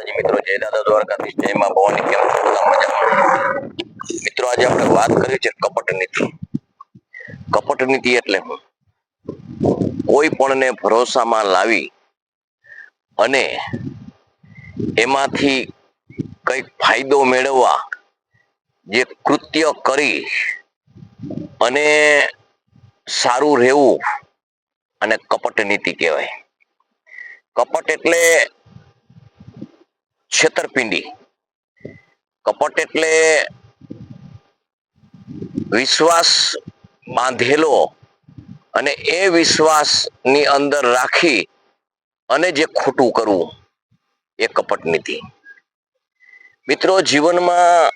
માતાજી મિત્રો જય દાદા દ્વારકાધીશ, જય માં ભવાની કેમ મિત્રો આજે આપણે વાત કરી છે કપટ નીતિ. કપટ નીતિ એટલે કોઈ પણને ભરોસામાં લાવી અને એમાંથી કંઈક ફાયદો મેળવવા જે કૃત્ય કરી અને સારું રહેવું અને કપટ નીતિ કહેવાય. કપટ એટલે છેતરપિંડી. કપટ એટલે વિશ્વાસ બાંધેલો અને એ વિશ્વાસની અંદર રાખી અને જે ખોટું કરવું, એ કપટ નીતિ. મિત્રો, જીવનમાં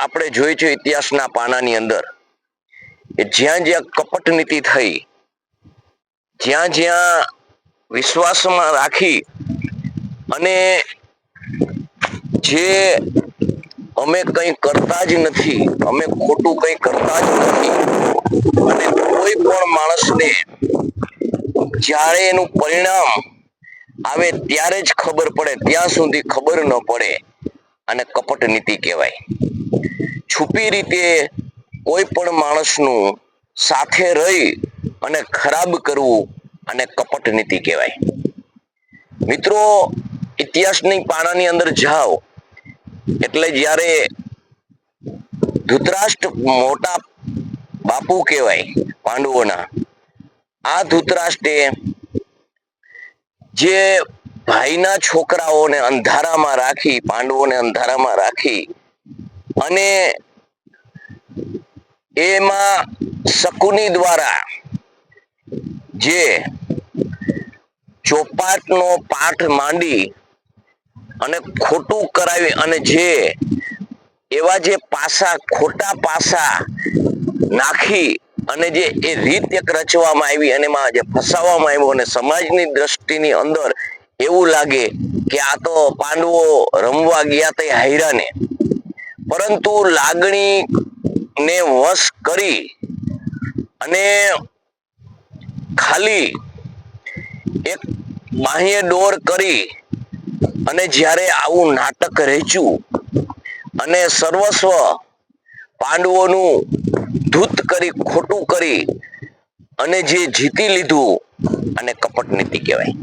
આપણે જોઈ છે ઇતિહાસના પાનાની અંદર જ્યાં જ્યાં કપટ નીતિ થઈ, જ્યાં જ્યાં વિશ્વાસમાં રાખી અને જે અમે કંઈ કરતા જ નથી, અમે ખોટું કંઈ કરતા જ નથી. અને કોઈ પણ માણસને જ્યારે એનું પરિણામ આવે ત્યારે જ ખબર પડે, ત્યાં સુધી ખબર ન પડે અને કપટ નીતિ કહેવાય. છુપી રીતે કોઈ પણ માણસનું સાથે રહી અને ખરાબ કરવું અને કપટ નીતિ કહેવાય. મિત્રો ઇતિહાસની પાનાની અંદર જાઓ. એટલે જ્યારે ધૂતરાષ્ટ્ર મોટા બાપુ કહેવાય, પાંડવોના, આ ધૂતરાષ્ટ્રે જે ભાઈના છોકરાઓને અંધારામાં રાખી, પાંડવોને અંધારામાં રાખી અને એમાં શકુની દ્વારા જે ચોપાટનો પાઠ માંડી અને ખોટું કરાવી અને જે એવા જે પાસા, ખોટા પાસા નાખી અને જે એ રીત એક રચવામાં આવી અને એમાં જે ફસાવવામાં આવ્યો અને સમાજની દ્રષ્ટિની અંદર એવું લાગે કે આ તો પાંડવો રમવા ગયા તે હૈરાને પરંતુ લાગણી ને વશ કરી અને ખાલી એક બાહ્ય ડોર કરી અને જ્યારે આવું નાટક રચ્યું અને સર્વસ્વ પાંડવોનું ધૂત કરી, ખોટું કરી અને જે જીતી લીધું અને કપટ નીતિ કહેવાય.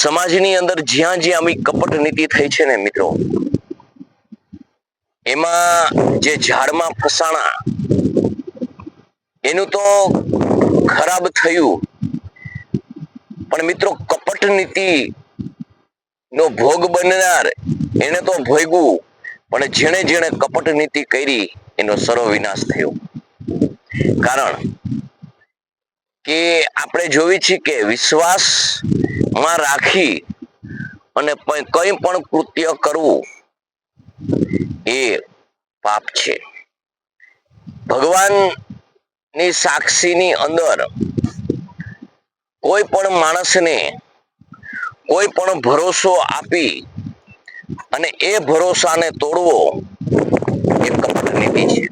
સમાજની અંદર જ્યાં જ્યાં આવી કપટ નીતિ થઈ છે ને મિત્રો, એમાં જે ઝાડમાં ફસાણા, એનું તો ખરાબ થયું. પણ મિત્રો, કપટ નીતિ નો ભોગ બનનાર, એને તો ભોગવું પણ જેણે જેણે કપટ નીતિ કરી, એનો સર્વવિનાશ થયો. કારણ કે આપણે જોઈ છે કે વિશ્વાસમાં રાખી અને કંઈ પણ કૃત્ય કરવું એ પાપ છે. ભગવાનની સાક્ષીની અંદર કોઈ પણ માણસને કોઈ પણ ભરોસો આપી અને એ ભરોસાને તોડવો એ કપટ નીતિ છે.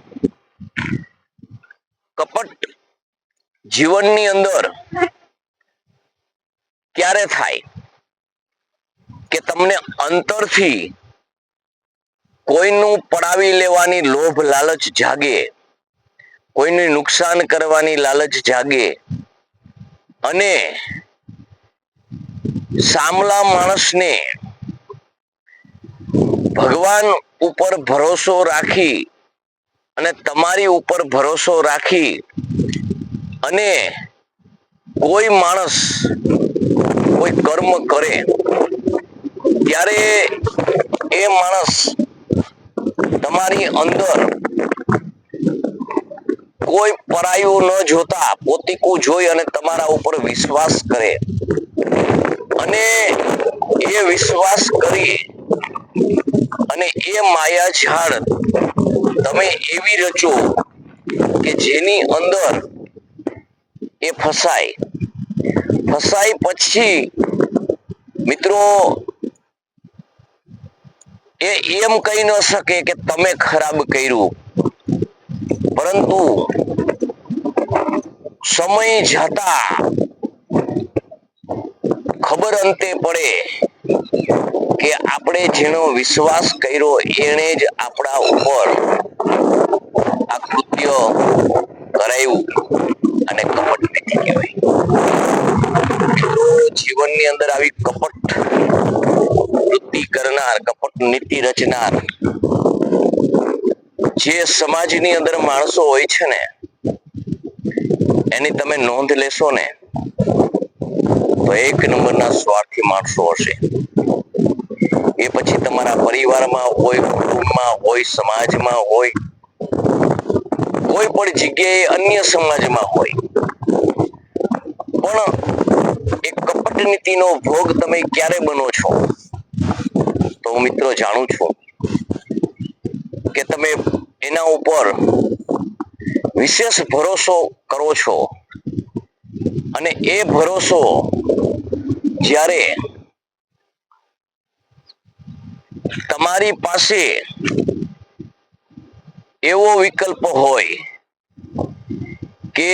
કપટ જીવનની અંદર ક્યારે થાય કે તમને અંતરથી કોઈનું પડાવી લેવાની લોભ લાલચ જાગે, કોઈને નુકસાન કરવાની લાલચ જાગે અને સામલા માણસને ભગવાન ઉપર ભરોસો રાખી અને તમારી ઉપર ભરોસો રાખી અને કોઈ માણસ કોઈ કર્મ કરે, ત્યારે એ માણસ તમારી અંદર કોઈ પરાયું ન જોતા, પોતીકું જોઈ અને તમારા ઉપર વિશ્વાસ કરે. અને એ વિશ્વાસ કરી અને એ માયા ઝાડ તમે એવી રચો કે જેની અંદર એ ફસાય. ફસાય પછી મિત્રો, એ એમ કહી ન શકે કે તમે ખરાબ કર્યું. પરંતુ સમય જતા ખબર અંતે પડે કે આપણે જેનો વિશ્વાસ કર્યો એને જ આપણા ઉપર આ કૃત્ય કરાયું અને કપટ નીતિ કહેવાય. જીવનની અંદર આવી કપટ વૃત્તિ કરનાર, કપટ નીતિ રચનાર જે સમાજની અંદર માણસો હોય છે ને, એની તમે નોંધ લેશો ને એક નંબરના સ્વાર્થી માણસો હશે. એ પછી તમારા પરિવારમાં હોય, કુટુંબમાં હોય, સમાજમાં હોય, કોઈ પણ જગ્યાએ અન્ય સમાજમાં હોય. પણ એ કપટ નીતિનો ભોગ તમે ક્યારે બનો છો? તો હું મિત્રો જાણું છું કે તમે એના ઉપર વિશેષ ભરોસો કરો છો. અને એ ભરોસો જ્યારે તમારી પાસે એવો વિકલ્પ હોય કે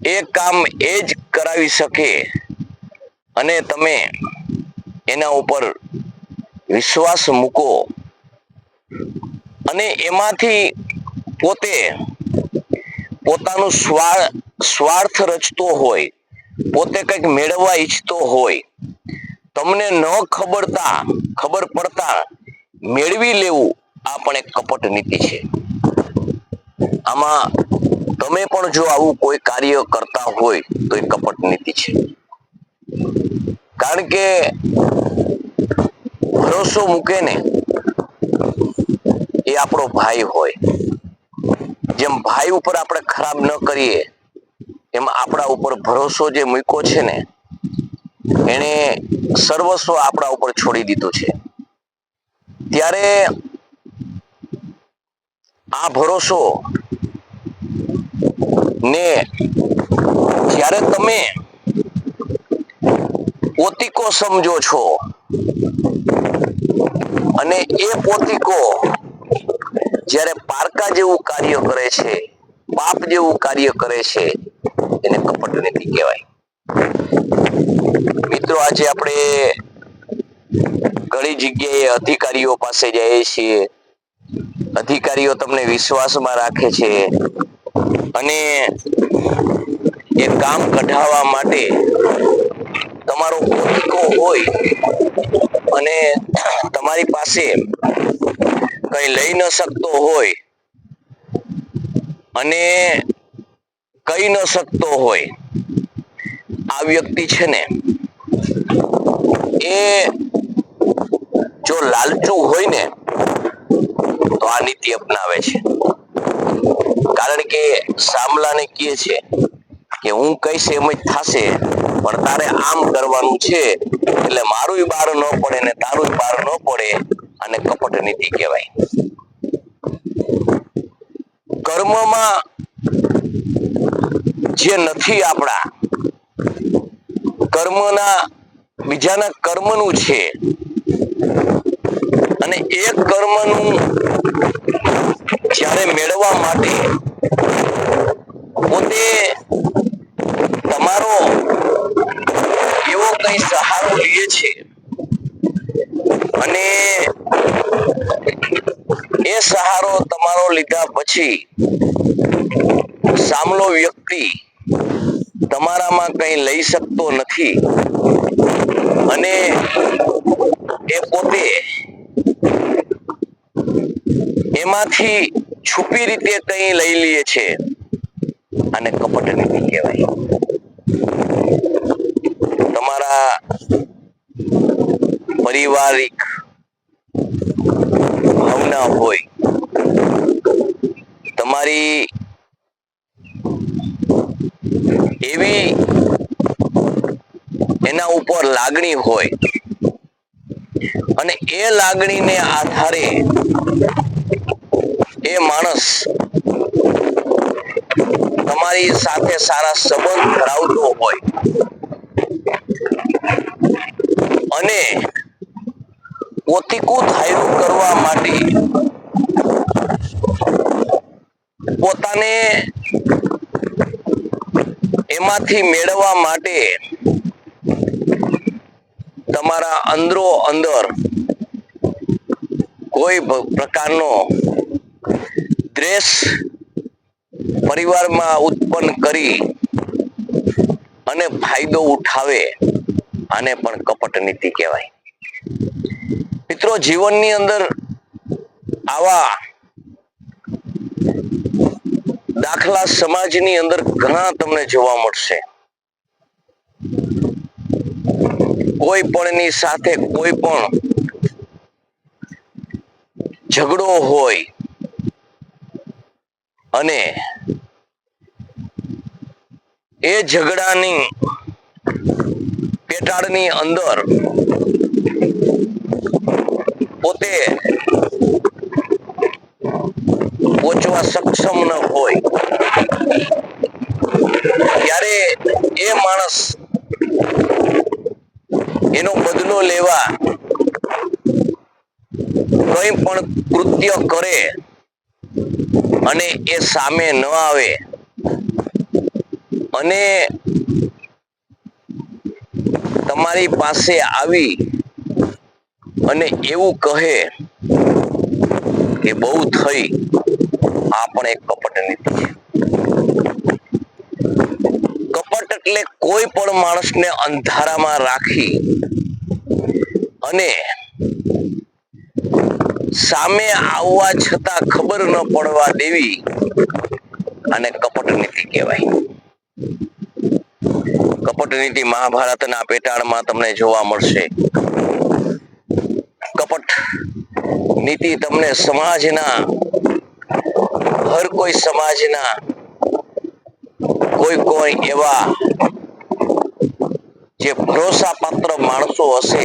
એ કામ એ જ કરાવી શકે અને તમે એના ઉપર વિશ્વાસ મૂકો અને એમાંથી પોતે પોતાનું સ્વાર સ્વાર્થ રચતો હોય પોતે કંઈક મેળવવા ઈચ્છતો હોય. તમને ન ખબરતા, ખબર પડતા મેળવી લેવું આ પણ એક કપટ નીતિ છે. આમાં તમે પણ જો આવું કોઈ કાર્ય કરતા હોય તો એ કપટ નીતિ છે. કારણ કે ભરોસો મૂકે ને એ આપણો ભાઈ હોય. જેમ ભાઈ ઉપર આપણે ખરાબ ન કરીએ એમ આપણા ઉપર ભરોસો જે મૂક્યો છે ને એને સર્વસ્વ આપણા ઉપર છોડી દીધું છે. ત્યારે આ ભરોસો ને જ્યારે તમે પોતિકો સમજો છો અને એ પોતિકો જ્યારે પારકા જેવું કાર્ય કરે છે, પાપ જેવું કાર્ય કરે છે એને કપટ કહેવાય. મિત્રો, આજે આપણે ઘણી જગ્યાએ અધિકારીઓ પાસે જઈએ છીએ. અધિકારીઓ તમને વિશ્વાસમાં રાખે છે. અને એ કામ કઢાવવા માટે તમારો પોતિકો હોય અને તમારી પાસે કઈ લઈ ન શકતો હોય અને કહી ન શકતો હોય. આ વ્યક્તિ છે ને, એ જો લાલચુ હોય ને, તો આ નીતિ અપનાવે છે. કારણ કે સામલાને કહે છે કે હું કહીશ એમ જ થશે, પણ તારે આમ કરવાનું છે, એટલે મારું બહાર ન પડે ને તારું બહાર ન પડે અને કપટ નીતિ કહેવાય. કર્મમાં જે નથી આપણા, કર્મના, બીજાના કર્મનું છે. અને એ કર્મનું જ્યારે મેળવવા માટે પોતે તમારો એવો કઈ સહારો લે છે. અને એ સહારો તમારો લીધા પછી સામલો વ્યક્તિ તમારામાં કઈ લઈ શકતો નથી અને એ પોતે એમાંથી છુપી રીતે કઈ લઈ લે છે અને કપટ નીતિ કહેવાય. તમારા પારિવારિક ભાવના હોય, તમારી એવી એના ઉપર લાગણી હોય. અને એ લાગણીને આધારે એ માણસ તમારી સાથે સારા સંબંધ ધરાવતો હોય. અને પોતિકું ધાર્યું કરવા માટે પોતાને એમાંથી મેળવવા માટે તમારા અંદરો અંદર કોઈ પ્રકારનો દ્વેષ પરિવારમાં ઉત્પન્ન કરી અને ફાયદો ઉઠાવે આને પણ કપટ નીતિ કહેવાય. મિત્રો, જીવનની અંદર આવા દાખલા સમાજની અંદર ઘણા તમને જોવા મળશે. કોઈ પણની સાથે કોઈ પણ ઝઘડો હોય અને એ ઝઘડાની પેટાળની અંદર પોતે પહોંચવા સક્ષમ ન હોય ત્યારે એ માણસ એનો બદલો લેવા કંઈ પણ કૃત્ય કરે અને એ સામે ન આવે અને તમારી પાસે આવી અને એવું કહે કે બહુ થઈ આ પણ એક કપટ નીતિ છે. કપટ એટલે કોઈ પણ માણસને અંધારામાં રાખી અને સામે આવવા છતાં ખબર ન પડવા દેવી અને કપટ નીતિ કહેવાય. કપટ નીતિ મહાભારતના પેટાળમાં તમને જોવા મળશે. કપટ નીતિ તમને સમાજના, હર કોઈ સમાજના, કોઈ કોઈ એવા જે ભરોસા પાત્ર માણસો હશે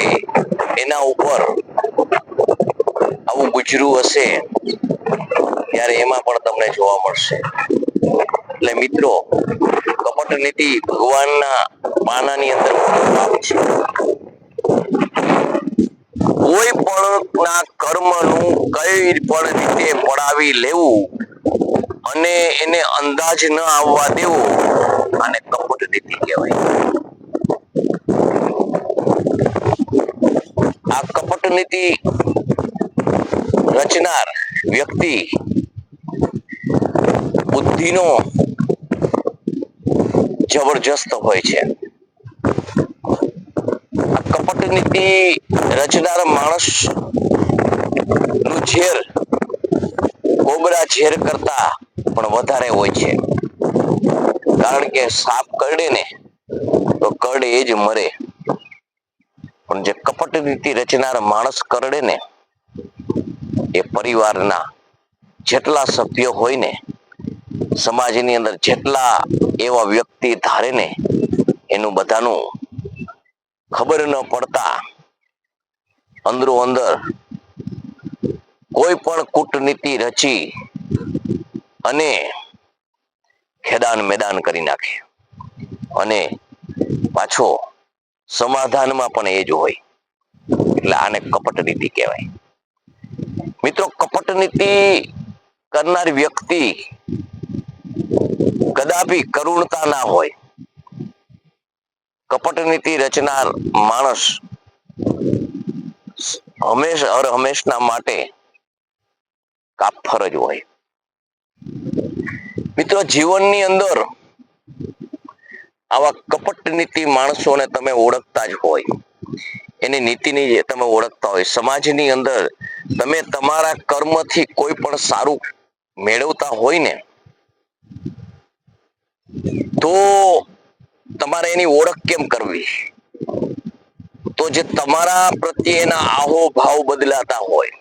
એના ઉપર આવું ગુજરું હશે, ત્યારે એમાં પણ તમને જોવા મળશે. એટલે મિત્રો, કપટ નીતિ ભગવાનના પાનાની અંદર છે. કોઈ પણ ના કર્મનું કઈ પણ રીતે પડાવી લેવું અને એને અંદાજ ન આવવા દેવો, આને કપટ નીતિ કહેવાય. આ કપટ નીતિ વ્યક્તિ બુદ્ધિનો જબરજસ્ત હોય છે. કપટ નીતિ રચનાર માણસનું ઝેર કોબરા ઝેર કરતા પણ વધારે હોય છે. કારણ કે સાપ કરડે ને તો કરડે એ જ મરે. પણ જે કપટ નીતિ રચનાર માણસ કરડે ને એ પરિવારના જેટલા સભ્યો હોય ને સમાજની અંદર જેટલા એવા વ્યક્તિ ધારે ને એનું બધાનું ખબર ન પડતા અંદરો અંદર કોઈ પણ કૂટનીતિ રચી અને ખેદાન મેદાન કરી નાખે. અને પાછો સમાધાનમાં પણ એ જ હોય. એટલે આને કપટ નીતિ કહેવાય. મિત્રો કપટ નીતિ કરનાર વ્યક્તિ કદાપી કરુણતા ના હોય. કપટ નીતિ રચનાર માણસ હંમેશ હર હંમેશના માટે કાફર જ હોય. મિત્રો, જીવનની અંદર આવા કપટ નીતિ માણસોને તમે ઓળખતા જ હોય. એની નીતિની જે તમે ઓળખતા હોય. સમાજની અંદર તમે તમારા કર્મથી કોઈ પણ સારું મેળવતા હોય ને, તો તમારે એની ઓળખ કેમ કરવી? તો જે તમારા પ્રત્યેના આહો ભાવ બદલાતા હોય,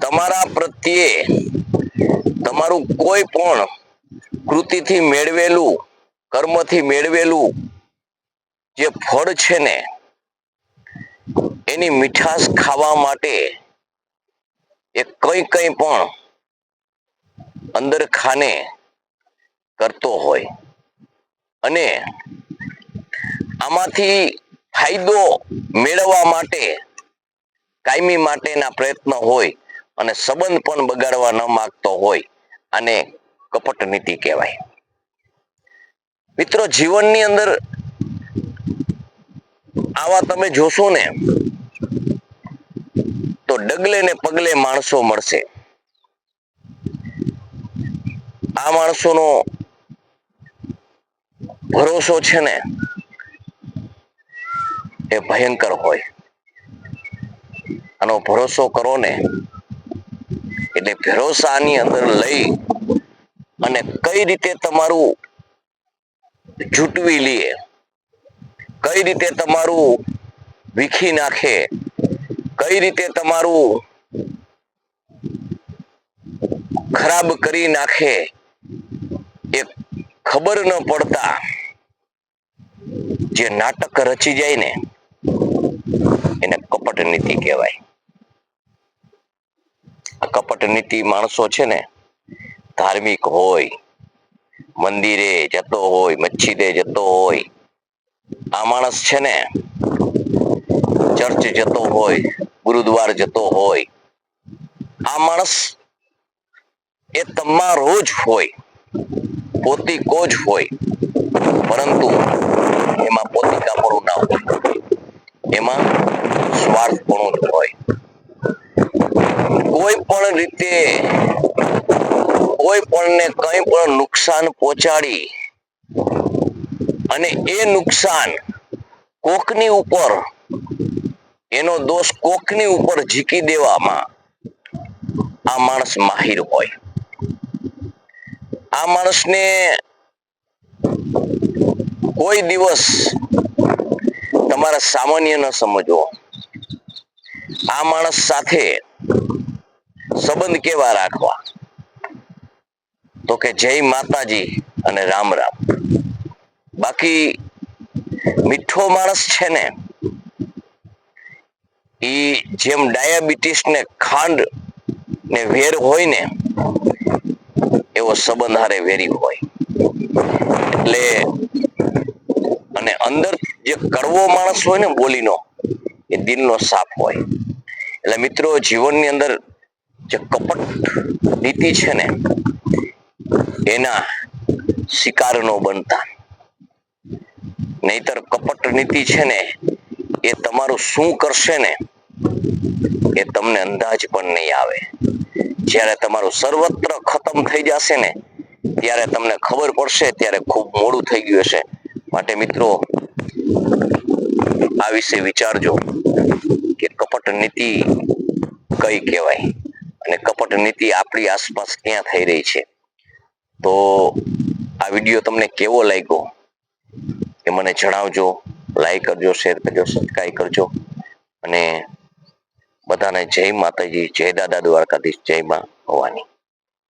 તમારા પ્રત્યે તમારું કોઈ પણ કૃતિથી મેળવેલું, કર્મથી મેળવેલું જે ફળ છે ને એની મીઠાશ ખાવા માટે એ કઈ કઈ પણ અંદર ખાને કરતો હોય. અને આમાંથી ફાયદો મેળવવા માટે કાયમી માટેના પ્રયત્ન હોય અને સંબંધ પણ બગાડવા ન માંગતો હોય અને કપટ નીતિ કહેવાય. મિત્રો, જીવનની અંદર આવા તમે જોશો ને ડગલે ને પગલે માણસો મળશે. આ માણસોનો ભરોસો છે ને એ ભયંકર હોય. આનો ભરોસો કરો ને એટલે ભરોસાની અંદર લઈ અને કઈ રીતે તમારું જૂટવી લઈએ કઈ રીતે તમારું વીખી નાખે કઈ રીતે તમારું ખરાબ કરી નાખે એ ખબર ન પડતા જે નાટક રચી જાય ને, એને કપટ નીતિ કહેવાય. આ કપટ નીતિ માણસો છે ને, ધાર્મિક હોય, મંદિરે જતો હોય મસ્જિદે જતો હોય, આ માણસ છે ને ચર્ચ જતો હોય, ગુરુદ્વાર જતો હોય, આ માણસ એ તમારો જ હોય, પોતીકો જ હોય, પરંતુ એમાં પોતિકાપણું ના હોય. એમાં સ્વાર્થપણું જ હોય. કોઈ પણ રીતે, કોઈ પણને કંઈ પણ નુકસાન પહોંચાડી અને એ નુકસાન કોકની ઉપર એનો દોષ કોકની ઉપર ઝીકી દેવામાં આ માણસ માહિર હોય. આ માણસને કોઈ દિવસ તમારે સામાન્ય ન સમજવો. આ માણસ સાથે સંબંધ કેવા રાખવા? તો કે જય માતાજી અને રામ રામ. બાકી મીઠો માણસ છે ને ઈ જેમ ડાયાબિટીસ ને ખાંડ ને વેર હોય ને, એવો સંબંધ હારે વેરી હોય. એટલે અને અંદર જે કડવો માણસ હોય ને બોલીનો, એ દિલનો સાપ હોય. એટલે મિત્રો, જીવનની અંદર જે કપટ નીતિ છે ને, એના શિકાર નો બનતા. નહીતર કપટ નીતિ છે ને, એ તમારું શું કરશે ને એ તમને અંદાજ પણ નહીં આવે. જ્યારે તમારું સર્વત્ર ખતમ થઈ જશે ને, ત્યારે તમને ખબર પડશે ત્યારે ખૂબ મોડું થઈ ગયું હશે. માટે મિત્રો, આ વિશે વિચારજો કે કપટ નીતિ કઈ કહેવાય અને કપટ નીતિ આપણી આસપાસ ક્યાં થઈ રહી છે. તો આ વીડિયો તમને કેવો લાગ્યો? એ મને જણાવજો, લાઈક કરજો, શેર કરજો, સબસ્ક્રાઈબ કરજો અને બધાને જય માતાજી જય દાદા દ્વારકાધીશ જય માં ભવાની.